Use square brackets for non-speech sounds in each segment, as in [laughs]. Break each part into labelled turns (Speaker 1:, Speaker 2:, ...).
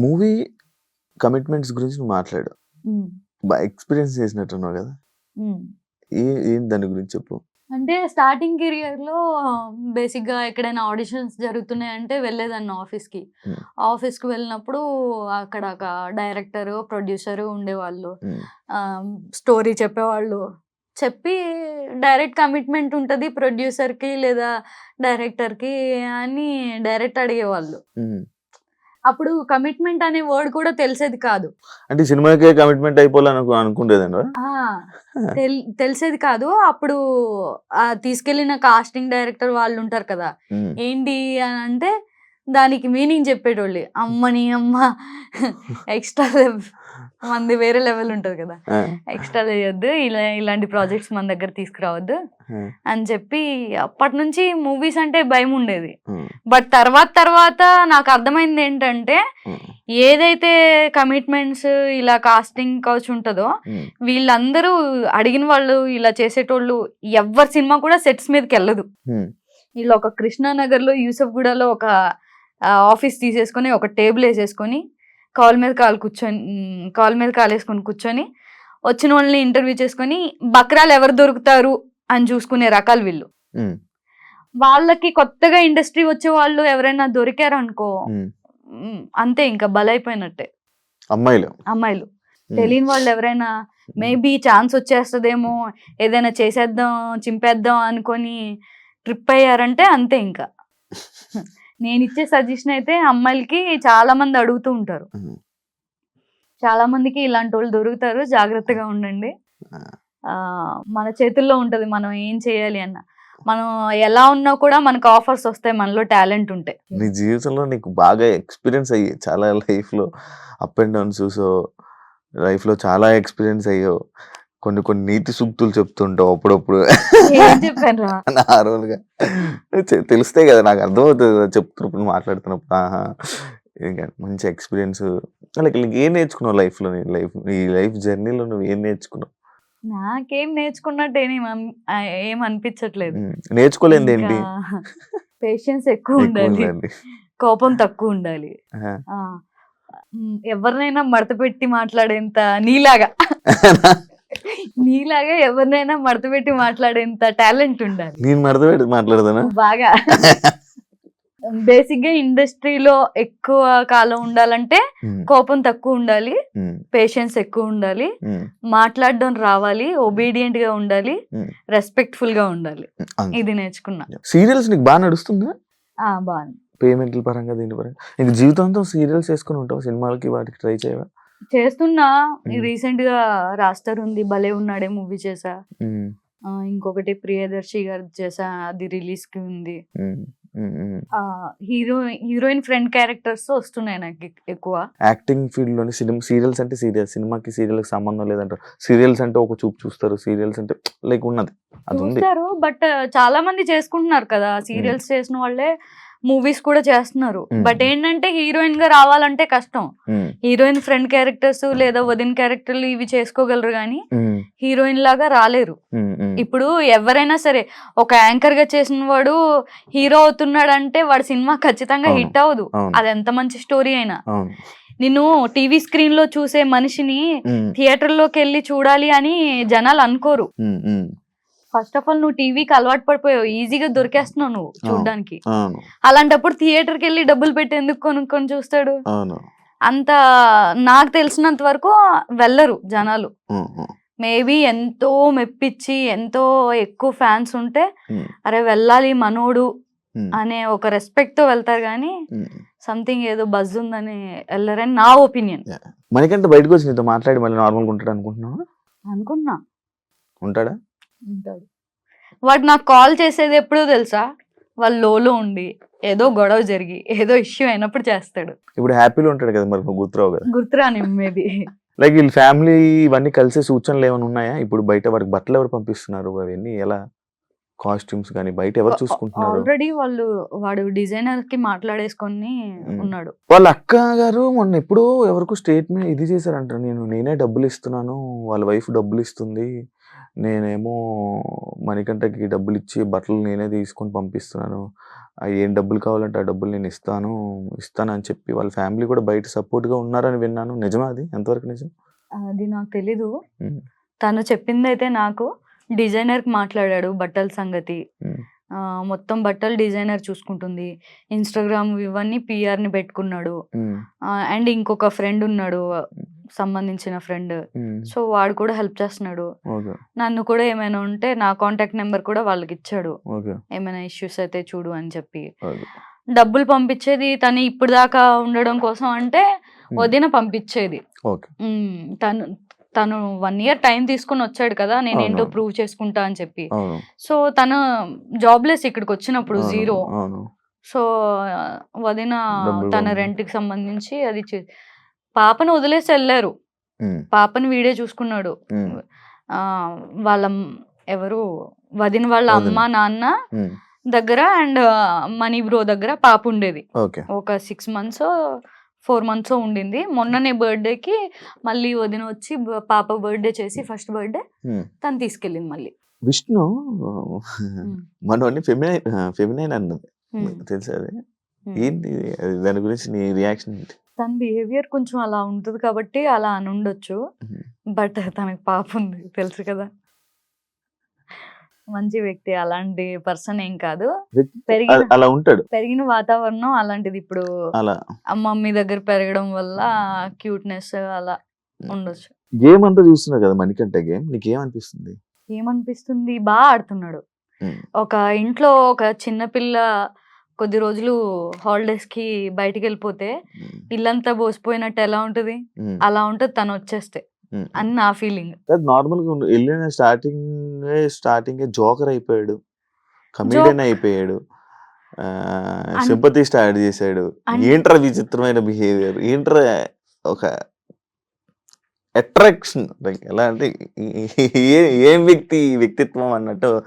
Speaker 1: Movie commitments గురించి నువ్వు మాట్లాడు. బాగా ఎక్స్పీరియన్స్ చేసినట్టున్నావు కదా. ఏ ఏం దాని గురించి చెప్పు.
Speaker 2: అంటే స్టార్టింగ్ కెరియర్లో బేసిక్గా ఎక్కడైనా ఆడిషన్స్ జరుగుతున్నాయి అంటే వెళ్ళేదాన్ని ఆఫీస్కి. ఆఫీస్కి వెళ్ళినప్పుడు అక్కడ ఒక డైరెక్టర్ ప్రొడ్యూసర్ ఉండేవాళ్ళు. స్టోరీ చెప్పేవాళ్ళు. చెప్పి డైరెక్ట్ కమిట్మెంట్ ఉంటుంది ప్రొడ్యూసర్కి లేదా డైరెక్టర్కి అని డైరెక్ట్ అడిగేవాళ్ళు. అప్పుడు కమిట్మెంట్ అనే వర్డ్ కూడా తెలిసేది కాదు.
Speaker 1: అంటే సినిమాకే కమిట్మెంట్ అయిపోవాలని అనుకు అనుకుండేదండి
Speaker 2: ఆ, తెల్- తెలిసేది కాదు. అప్పుడు ఆ తీసుకెళ్ళిన కాస్టింగ్ డైరెక్టర్ వాళ్ళు ఉంటారు కదా. ఏంటి అని అంటే దానికి మీనింగ్ చెప్పేటోళ్ళు. అమ్మని అమ్మ [laughs] ఎక్స్ట్రా మంది వేరే లెవెల్ ఉంటుంది కదా. ఎక్స్ట్రా చేయొద్దు ఇలా ఇలాంటి ప్రాజెక్ట్స్ మన దగ్గర తీసుకురావద్దు అని చెప్పి అప్పటి నుంచి మూవీస్ అంటే భయం ఉండేది. బట్ తర్వాత తర్వాత నాకు అర్థమైంది ఏంటంటే ఏదైతే కమిట్మెంట్స్ ఇలా కాస్టింగ్ కౌచ్ ఉంటుందో వీళ్ళందరూ అడిగిన వాళ్ళు ఇలా చేసేటోళ్ళు ఎవ్వరి సినిమా కూడా సెట్స్ మీదకి వెళ్ళదు. వీళ్ళు ఒక కృష్ణానగర్లో యూసఫ్గూడలో ఒక ఆఫీస్ తీసేసుకొని ఒక టేబుల్ వేసేసుకొని కాల్ మీద కాలు కూర్చొని కాల్ మీద కాలు వేసుకొని కూర్చొని వచ్చిన వాళ్ళని ఇంటర్వ్యూ చేసుకొని బక్రాలు ఎవరు దొరుకుతారు? అని చూసుకునే రకాలు వీళ్ళు. వాళ్ళకి కొత్తగా ఇండస్ట్రీ వచ్చే వాళ్ళు ఎవరైనా దొరికారు అనుకో అంతే ఇంకా బలైపోయినట్టే.
Speaker 1: అమ్మాయిలు.
Speaker 2: అమ్మాయిలు. తెలియని వాళ్ళు ఎవరైనా మేబీ ఛాన్స్ వచ్చేస్తుందేమో ఏదైనా చేసేద్దాం చింపేద్దాం అనుకొని ట్రిప్ అయ్యారంటే అంతే ఇంకా. [laughs] నేను ఇచ్చే సజెషన్ అయితే అమ్మాయిలకి చాలా మంది అడుగుతూ ఉంటారు. చాలా మందికి ఇలాంటి వాళ్ళు దొరుకుతారు. జాగ్రత్తగా ఉండండి. మన చేతుల్లో ఉంటది మనం ఏం చేయాలి అన్న. మనం ఎలా ఉన్నా కూడా మనకు ఆఫర్స్ వస్తాయి మనలో టాలెంట్ ఉంటే.
Speaker 1: నీ జీవితంలో నీకు బాగా ఎక్స్పీరియన్స్ అయ్యి చాలా లైఫ్లో అప్ అండ్ డౌన్స్. చూసో లైఫ్లో చాలా ఎక్స్పీరియన్స్ అయ్యో కొన్ని కొన్ని నీతి సూక్తులు చెప్తుంటావు అప్పుడప్పుడు. నార్మల్గా. తె- తెలుస్తాయి కదా నాకు అర్థమవుతుంది చెప్తున్నప్పుడు మాట్లాడుతున్నప్పుడు. ఆహా. ఇంకా మంచి ఎక్స్పీరియన్స్. లైక్ ఏం నేర్చుకున్నావు లైఫ్లో నీ లైఫ్ ఈ లైఫ్ జర్నీలో నువ్వు ఏం నేర్చుకున్నావు?
Speaker 2: నాకేం నేర్చుకున్నట్టు ఏం అన్- ఏం అనిపించట్లేదు.
Speaker 1: నేర్చుకోలేంది ఏంటి?
Speaker 2: పేషెన్స్ ఎక్కువ ఉండాలి. కోపం తక్కువ ఉండాలి. ఎవరినైనా మడత పెట్టి మాట్లాడేంత నీలాగా. [laughs] నీలాగా ఎవరినైనా మడత పెట్టి మాట్లాడేంత టాలెంట్ ఉండాలి.
Speaker 1: నేను మడత పెట్టి మాట్లాడదానా
Speaker 2: బాగా. [laughs] బేసిక్గా ఇండస్ట్రీలో ఎక్కువ కాలం ఉండాలంటే కోపం తక్కువ ఉండాలి పేషెన్స్ ఎక్కువ ఉండాలి మాట్లాడడం రావాలి ఒబీడియంట్గా ఉండాలి. రెస్పెక్ట్ఫుల్గా ఉండాలి. ఇది నేర్చుకున్నా.
Speaker 1: సీరియల్స్ నీకు బాగా నడుస్తుందా?
Speaker 2: ఆ బాగుంది.
Speaker 1: పేమెంట్ల పరంగా దీని పరంగా. నీకు జీవితాంతం సీరియల్స్ వేసుకుని ఉంటావు? సినిమాలకి వాటికి ట్రై చేయవా?
Speaker 2: చేస్తున్నా. రీసెంట్గా రాస్టర్ ఉంది భలే ఉన్నాడే మూవీ చేసా. ఇంకొకటి ప్రియదర్శి గారు చేసా అది రిలీజ్కి ఉంది హీరో హీరోయిన్ ఫ్రెండ్ క్యారెక్టర్స్ వస్తున్నాయి నాకు ఎక్- ఎక్కువ.
Speaker 1: యాక్టింగ్ ఫీల్డ్లోని సినిమా సీరియల్స్ అంటే సీరియల్ సినిమాకి సీరియల్ సంబంధం లేదంటారు. సీరియల్స్ అంటే ఒక చూపు చూస్తారు సీరియల్స్ అంటే లైక్ ఉన్నది
Speaker 2: చూస్తారు బట్ చాలా మంది చేసుకుంటున్నారు కదా సీరియల్స్ చేసిన వాళ్ళే మూవీస్ కూడా చేస్తున్నారు. బట్ ఏంటంటే హీరోయిన్గా రావాలంటే కష్టం. హీరోయిన్ ఫ్రెండ్ క్యారెక్టర్స్ లేదా వదిన క్యారెక్టర్లు ఇవి చేసుకోగలరు కానీ హీరోయిన్ లాగా రాలేరు. ఇప్పుడు ఎవరైనా సరే ఒక యాంకర్గా చేసిన వాడు హీరో అవుతున్నాడు అంటే వాడి సినిమా ఖచ్చితంగా. హిట్ అవ్వదు. అది ఎంత మంచి స్టోరీ అయినా. నిన్ను టీవీ స్క్రీన్లో చూసే మనిషిని థియేటర్లోకి వెళ్ళి చూడాలి అని జనాలు అనుకోరు. ఫస్ట్ ఆఫ్ ఆల్ నువ్వు టీవీకి అలవాటు పడిపోయావు. ఈజీగా దొరికేస్తున్నావు నువ్వు చూడడానికి. అలాంటప్పుడు థియేటర్కి వెళ్ళి డబ్బులు పెట్టి ఎందుకు కొనుక్కొని చూస్తాడు? అంత నాకు తెలిసినంత వరకు వెళ్ళరు జనాలు. మేబీ ఎంతో మెప్పించి ఎంతో ఎక్కువ ఫ్యాన్స్ ఉంటే అరే వెళ్ళాలి మనోడు అనే ఒక రెస్పెక్ట్తో వెళ్తారు కానీ. సంథింగ్ ఏదో బజ్ ఉందని వెళ్ళరని నా ఒపీనియన్.
Speaker 1: మనకంటే బయటకు వచ్చి నీతో మాట్లాడి మళ్ళీ నార్మల్గా ఉంటాడు అనుకుంటున్నావా?
Speaker 2: అనుకున్నా
Speaker 1: ఉంటాడా?
Speaker 2: ఉంటాడు. వాడు నాకు కాల్ చేసేది ఎప్పుడో తెలుసా? వాళ్ళు లోలో ఉండి ఏదో గొడవ జరిగి ఏదో ఇష్యూ అయినప్పుడు చేస్తాడు.
Speaker 1: ఇప్పుడు హ్యాపీలో ఉంటాడు కదా మరి నువ్వు గుర్తురావు కదా
Speaker 2: గుర్తురాని మేబీ.
Speaker 1: లైక్ వీళ్ళ ఫ్యామిలీ ఇవన్నీ కలిసే సూచనలు ఏమైనా ఉన్నాయా? ఇప్పుడు బయట వాడికి బట్టలు ఎవరు పంపిస్తున్నారు? అవన్నీ ఎలా? కాస్ట్యూమ్స్ కానీ బయట ఎవరు చూసుకుంటున్నారు?
Speaker 2: ఆల్రెడీ వాళ్ళు వాడు డిజైనర్కి మాట్లాడేసుకొని ఉన్నాడు.
Speaker 1: వాళ్ళ అక్క గారు మొన్న ఎప్పుడో ఎవరికో స్టేట్మెంట్ ఇది చేశారంటారు నేను నేనే డబ్బులు ఇస్తున్నాను వాళ్ళ వైఫ్ డబ్బులు ఇస్తుంది. నేనేమో మణికంఠకి డబ్బులు ఇచ్చి బట్టలు నేనే తీసుకొని పంపిస్తున్నాను. ఏం డబ్బులు కావాలంటే ఆ డబ్బులు నేను ఇస్తాను ఇస్తాను అని చెప్పి వాళ్ళ ఫ్యామిలీ కూడా బయట సపోర్ట్గా ఉన్నారని విన్నాను. నిజమా అది? ఎంతవరకు నిజం?
Speaker 2: అది నాకు తెలీదు. తను చెప్పింది అయితే నాకు డిజైనర్కి మాట్లాడాడు బట్టల సంగతి. మొత్తం బట్టలు డిజైనర్ చూసుకుంటుంది. ఇన్స్టాగ్రామ్ ఇవన్నీ PR ని పెట్టుకున్నాడు అండ్ ఇంకొక ఫ్రెండ్ ఉన్నాడు. సంబంధించిన ఫ్రెండ్. సో వాడు కూడా హెల్ప్ చేస్తున్నాడు. నన్ను కూడా ఏమైనా ఉంటే నా కాంటాక్ట్ నెంబర్ కూడా వాళ్ళకి ఇచ్చాడు. ఏమైనా ఇష్యూస్ అయితే చూడు అని చెప్పి. డబ్బులు పంపించేది తను ఇప్పుడు దాకా ఉండడం కోసం అంటే వదిన పంపించేది. తను తను వన్ ఇయర్ టైం తీసుకుని వచ్చాడు కదా నేను ఏంటో. ప్రూవ్ చేసుకుంటా అని చెప్పి. సో తను జాబ్లెస్ ఇక్కడికి వచ్చినప్పుడు జీరో. సో వదిన తన
Speaker 1: పంపి-
Speaker 2: రెంట్కి సంబంధించి అది పాపను వదిలేసి వెళ్ళారు. పాపని వీడే చూసుకున్నాడు. వాళ్ళ ఎవరు? వదిన వాళ్ళ. అమ్మ నాన్న దగ్గర అండ్ మనీ బ్రో దగ్గర పాప ఉండేది. ఒక సిక్స్ మంత్స్ ఫోర్ మంత్స్ ఉండింది. మొన్ననే బర్త్డేకి మళ్ళీ వదిన వచ్చి పాప బర్త్డే చేసి ఫస్ట్ బర్త్డే. తను తీసుకెళ్ళింది మళ్ళీ.
Speaker 1: విష్ణు
Speaker 2: ఉమ్.
Speaker 1: మనోడిని ఫెమినైన్ ఫెమినైన్ అన్నది. తెలుసా. ఏంటి దాని గురించి నీ రియాక్షన్ ఏంటి?
Speaker 2: తన బిహేవియర్ కొంచెం అలా ఉంటుంది కాబట్టి అలా అని ఉండొచ్చు. బట్ తనకి పాప ఉంది తెలుసు కదా. మంచి వ్యక్తి అలాంటి పర్సన్ ఏం కాదు.
Speaker 1: అలా ఉంటాడు.
Speaker 2: పెరిగిన వాతావరణం అలాంటిది ఇప్పుడు మమ్మీ దగ్గర పెరగడం వల్ల క్యూట్నెస్ అలా ఉండొచ్చు.
Speaker 1: గేమ్ అంతా చూస్తున్నావు కదా మణికంఠ గేమ్? నీకేమనిపిస్తుంది?
Speaker 2: ఏమనిపిస్తుంది? బాగా ఆడుతున్నాడు. ఒక ఇంట్లో ఒక చిన్న పిల్ల కొద్ది రోజులు హాలిడేస్కి బయటికి వెళ్ళిపోతే ఇల్లంతా బోసిపోయినట్టు ఎలా ఉంటది? అలా ఉంటది తను వచ్చేస్తే. అని నా ఫీలింగ్
Speaker 1: నార్మల్గా. వెళ్ళిన స్టార్టింగ్ స్టార్టింగ్ జోకర్ అయిపోయాడు. కమీడియన్ అయిపోయాడు. సింపతి స్టార్ట్ చేశాడు. ఏంట్రా విచిత్రమైన బిహేవియర్ ఏంట్రా ఒక అట్రాక్షన్ లైక్ ఎలా అంటే ఏ- వ్యక్తి వ్యక్తిత్వం అన్నట్టు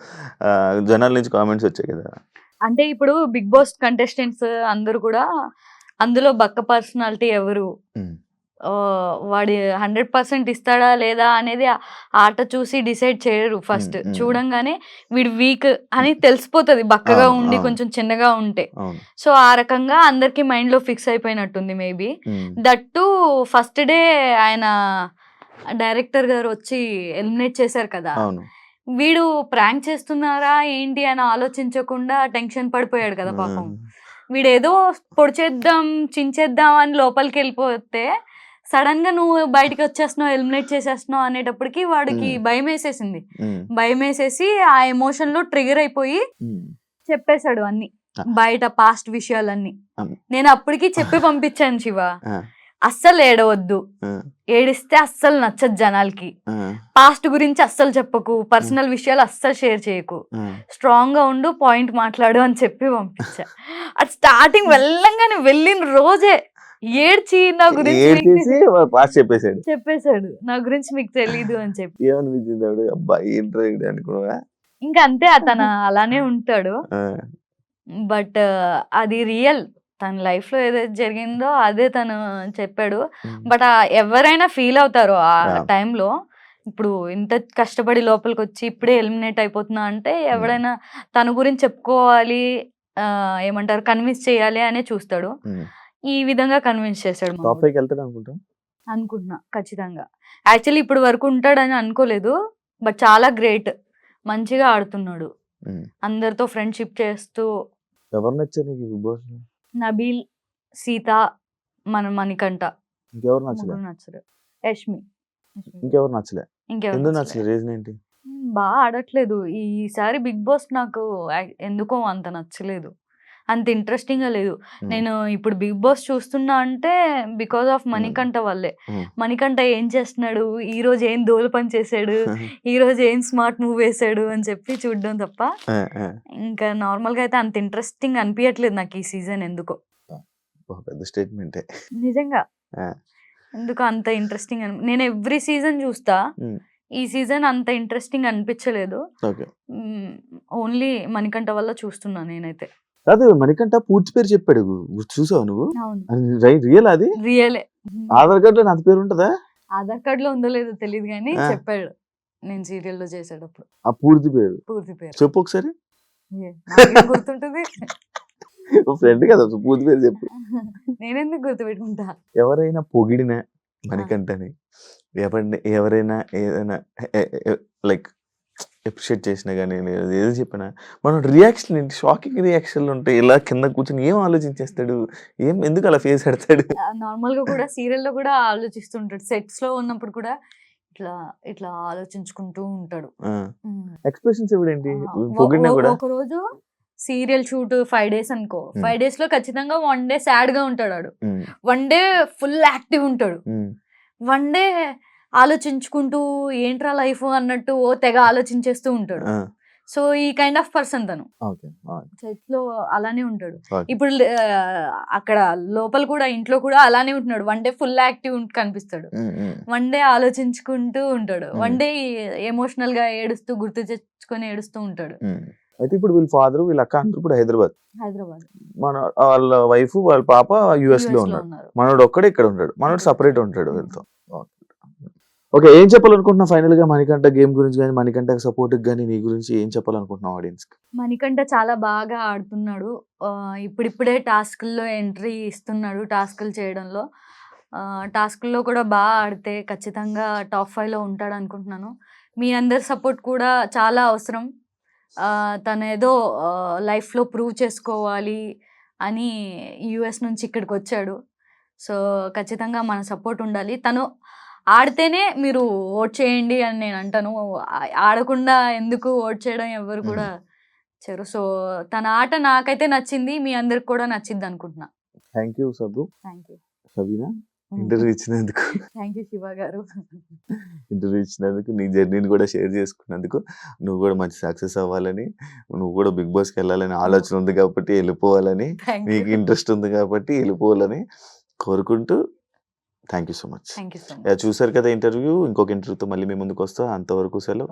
Speaker 1: జనాల నుంచి కామెంట్స్ వచ్చాయి కదా.
Speaker 2: అంటే ఇప్పుడు బిగ్ బాస్ కంటెస్టెంట్స్ అందరూ కూడా అందులో బక్క పర్సనాలిటీ ఎవరు? వాడి హండ్రెడ్ పర్సెంట్ ఇస్తాడా లేదా అనేది ఆట చూసి డిసైడ్ చేయరు ఫస్ట్. చూడంగానే వీడు వీక్ అని తెలిసిపోతుంది. బక్కగా ఉండి. కొంచెం చిన్నగా ఉంటే. సో ఆ రకంగా అందరికి మైండ్లో ఫిక్స్ అయిపోయినట్టుంది మేబీ. దట్టు ఫస్ట్ డే ఆయన డైరెక్టర్ గారు వచ్చి ఎలిమినేట్ చేశారు కదా. వీడు ప్రాంక్ చేస్తున్నారా ఏంటి అని ఆలోచించకుండా టెన్షన్ పడిపోయాడు కదా పాపం వీడేదో పొడిచేద్దాం చించేద్దాం అని లోపలికి వెళ్ళిపోతే సడన్గా నువ్వు బయటకు వచ్చేస్తున్నావు ఎలిమినేట్ చేసేస్తున్నావు అనేటప్పటికి వాడికి. భయం వేసేసింది భయం వేసేసి ఆ ఎమోషన్లో ట్రిగర్ అయిపోయి. చెప్పేశాడు అన్ని. బయట పాస్ట్ విషయాలన్నీ. నేను అప్పటికి చెప్పి [laughs] పంపించాను శివ అస్సలు ఏడవద్దు. ఏడిస్తే అస్సలు నచ్చదు జనాలకి. పాస్ట్ గురించి అస్సలు చెప్పకు. పర్సనల్ విషయాలు అస్సలు షేర్ చేయకు. స్ట్రాంగ్గా ఉండు పాయింట్ మాట్లాడు అని చెప్పి పంపించా. అది స్టార్టింగ్ వెళ్ళంగానే వెళ్ళిన రోజే ఏడ్చి నా గురించి
Speaker 1: చెప్పేశాడు.
Speaker 2: చెప్పేశాడు. నా గురించి మీకు తెలీదు అని చెప్పి.
Speaker 1: ఏమనిపించింది ఆవిడ? అబ్బా ఏంట్రా ఇది అనుకున్నావా?
Speaker 2: ఇంకా అంతే అతను అలానే ఉంటాడు. బట్ అది రియల్ తన లైఫ్లో ఏదైతే జరిగిందో అదే తను చెప్పాడు. బట్ ఎవరైనా ఫీల్ అవుతారు ఆ. టైంలో ఇప్పుడు ఇంత కష్టపడి లోపలికి వచ్చి ఇప్పుడే ఎలిమినేట్ అయిపోతున్నా అంటే ఎవడైనా తన గురించి చెప్పుకోవాలి ఏమంటారు కన్విన్స్ చేయాలి అనే చూస్తాడు. ఈ విధంగా కన్విన్స్ చేశాడు
Speaker 1: అనుకుంటా?
Speaker 2: అనుకుంటున్నా ఖచ్చితంగా. యాక్చువల్లీ ఇప్పుడు వరకు ఉంటాడని అనుకోలేదు బట్ చాలా గ్రేట్. మంచిగా ఆడుతున్నాడు. అందరితో ఫ్రెండ్షిప్ చేస్తూ
Speaker 1: ఎవరు నచ్చారు
Speaker 2: నబీల్ సీత మన మణికంఠ.
Speaker 1: ఇంకెవరు నచ్చలే?
Speaker 2: ముగ్గురు నచ్చరు. యష్మి.
Speaker 1: ఇంకెవరు నచ్చలే?
Speaker 2: ఇంకెవరు
Speaker 1: ఎందుకు
Speaker 2: నచ్చలేదు.
Speaker 1: నచ్చలే? రీజన్ ఏంటి?
Speaker 2: బాగా ఆడట్లేదు. ఈసారి బిగ్ బాస్ నాకు ఎందుకో అంత నచ్చలేదు. అంత ఇంట్రెస్టింగ్గా లేదు నేను ఇప్పుడు బిగ్ బాస్ చూస్తున్నా అంటే బికాస్ ఆఫ్ మణికంఠ వల్లే. మణికంఠ ఏం చేస్తున్నాడు? ఈ రోజు ఏం దోలు పని చేశాడు? [laughs] ఈ రోజు ఏం స్మార్ట్ మూవ్ వేసాడు? అని చెప్పి చూడడం తప్ప. ఇంకా నార్మల్గా అయితే అంత ఇంట్రెస్టింగ్ అనిపించట్లేదు నాకు ఈ సీజన్ ఎందుకో.
Speaker 1: పెద్ద స్టేట్మెంటే.
Speaker 2: నిజంగా. ఎందుకు అంత ఇంట్రెస్టింగ్ అని నేను ఎవ్రీ సీజన్ చూస్తా. ఈ సీజన్ అంత ఇంట్రెస్టింగ్ అనిపించలేదు. ఓన్లీ మణికంఠ వల్ల చూస్తున్నా నేనైతే.
Speaker 1: కాదు మణికంఠ పూర్తి పేరు చెప్పాడు. చూసావు నువ్వు? రియల్ అది?
Speaker 2: రియలే.
Speaker 1: ఆధార్ కార్డ్లో నా పేరు ఉంటదా?
Speaker 2: ఆధార్ కార్డ్లో ఉందో లేదో తెలియదు కానీ. చెప్పాడు. నేను సీరియల్లో చేసేటప్పుడు.
Speaker 1: ఆ పూర్తి పేరు.
Speaker 2: పూర్తి పేరు.
Speaker 1: చెప్పు ఒకసారి.
Speaker 2: గుర్తుంటుంది?
Speaker 1: ఫ్రెండ్ కదా పూర్తి పేరు చెప్పు.
Speaker 2: నేనెందుకు గుర్తుపెట్టుకుంటా?
Speaker 1: ఎవరైనా పొగిడిన మణికంఠని ఎవరిని ఎవరైనా ఏదైనా లైక్ అప్రిషియేట్ చేసినా కానీ నేను ఏది చెప్పినా మనం రియాక్షన్ ఏంటి? షాకింగ్ రియాక్షన్లు ఉంటాయి. ఇలా కింద కూర్చొని ఏం ఆలోచించేస్తాడు? ఏం ఎందుకు అలా ఫేస్ పెడతాడు?
Speaker 2: నార్మల్గా కూడా సీరియల్లో కూడా ఆలోచిస్తుంటాడు. సెట్స్లో ఉన్నప్పుడు కూడా ఇట్లా ఇట్లా ఆలోచించుకుంటూ ఉంటాడు.
Speaker 1: ఎక్స్ప్రెషన్స్ పొగిడినా
Speaker 2: ఒ-
Speaker 1: కూడా?
Speaker 2: ఒక రోజు సీరియల్ షూట్ ఫైవ్ డేస్ అనుకో. ఫైవ్ డేస్లో ఖచ్చితంగా వన్ డే సాడ్గా ఉంటాడు వన్ డే ఫుల్ యాక్టివ్ ఉంటాడు. వన్ డే ఆలోచించుకుంటూ ఏంట్రా లైఫ్ అన్నట్టు ఓ తెగ ఆలోచించేస్తూ ఉంటాడు. సో ఈ కైండ్ ఆఫ్ పర్సన్ తను. సెట్లో అలానే ఉంటాడు. ఇప్పుడు అక్కడ లోపల కూడా ఇంట్లో కూడా అలానే ఉంటున్నాడు. వన్ డే ఫుల్ యాక్టివ్ కనిపిస్తాడు. వన్ డే ఆలోచించుకుంటూ ఉంటాడు. వన్ డే ఎమోషనల్గా ఏడుస్తూ గుర్తు తెచ్చుకొని ఏడుస్తూ ఉంటాడు.
Speaker 1: అయితే ఇప్పుడు వీళ్ళ ఫాదర్ వీళ్ళ అక్క అందరూ ఇప్పుడు హైదరాబాద్.
Speaker 2: హైదరాబాద్.
Speaker 1: మన వాళ్ళ వైఫ్ వాళ్ళ పాప యుఎస్లో
Speaker 2: ఉన్నారు.
Speaker 1: మనోడు ఒక్కడే ఇక్కడ ఉంటాడు మనోడు సపరేట్ ఉంటాడు వీళ్ళతో. ఓకే ఏం చెప్పాలనుకుంటున్నా ఫైనల్గా మణికంఠ గేమ్ గురించి కానీ మణికంఠ సపోర్ట్ కానీ నీ గురించి ఏం చెప్పాలనుకుంటున్నావు ఆడియన్స్
Speaker 2: మణికంఠ చాలా బాగా ఆడుతున్నాడు. ఇప్పుడిప్పుడే టాస్క్ల్లో ఎంట్రీ ఇస్తున్నాడు టాస్క్లు చేయడంలో. టాస్క్ల్లో కూడా బాగా ఆడితే ఖచ్చితంగా టాప్ ఫైవ్లో ఉంటాడు అనుకుంటున్నాను. మీ అందరి సపోర్ట్ కూడా చాలా అవసరం. తను ఏదో లైఫ్లో ప్రూవ్ చేసుకోవాలి అని యుఎస్ నుంచి ఇక్కడికి వచ్చాడు. సో ఖచ్చితంగా మన సపోర్ట్ ఉండాలి. తను ఆడితేనే మీరు ఓట్ చేయండి అని నేను అంటాను. ఆడకుండా ఎందుకు ఓట్ చేయడం ఎవరు కూడా చేయరు సో తన ఆట నాకైతే నచ్చింది మీ అందరికి కూడా నచ్చింది అనుకుంటున్నా.
Speaker 1: Thank you Sabbu.
Speaker 2: Thank you.
Speaker 1: Sabina interview ఇచ్చినందుకు.
Speaker 2: Thank you Shiva garu.
Speaker 1: Interview ఇచ్చినందుకు నీ జర్నీని కూడా షేర్ చేసుకున్నందుకు నువ్వు కూడా మంచి సక్సెస్ అవ్వాలని నువ్వు కూడా బిగ్ బాస్కి వెళ్ళాలని ఆలోచన ఉంది కాబట్టి వెళ్ళిపోవాలని నీకు ఇంట్రెస్ట్ ఉంది కాబట్టి వెళ్ళిపోవాలని కోరుకుంటూ thank you so much
Speaker 2: thank you
Speaker 1: చూసారు కదా ఇంటర్వ్యూ. ఇంకొక ఇంటర్వ్యూతో మళ్ళీ మీ ముందుకు వస్తా. అంతవరకు సెలవు.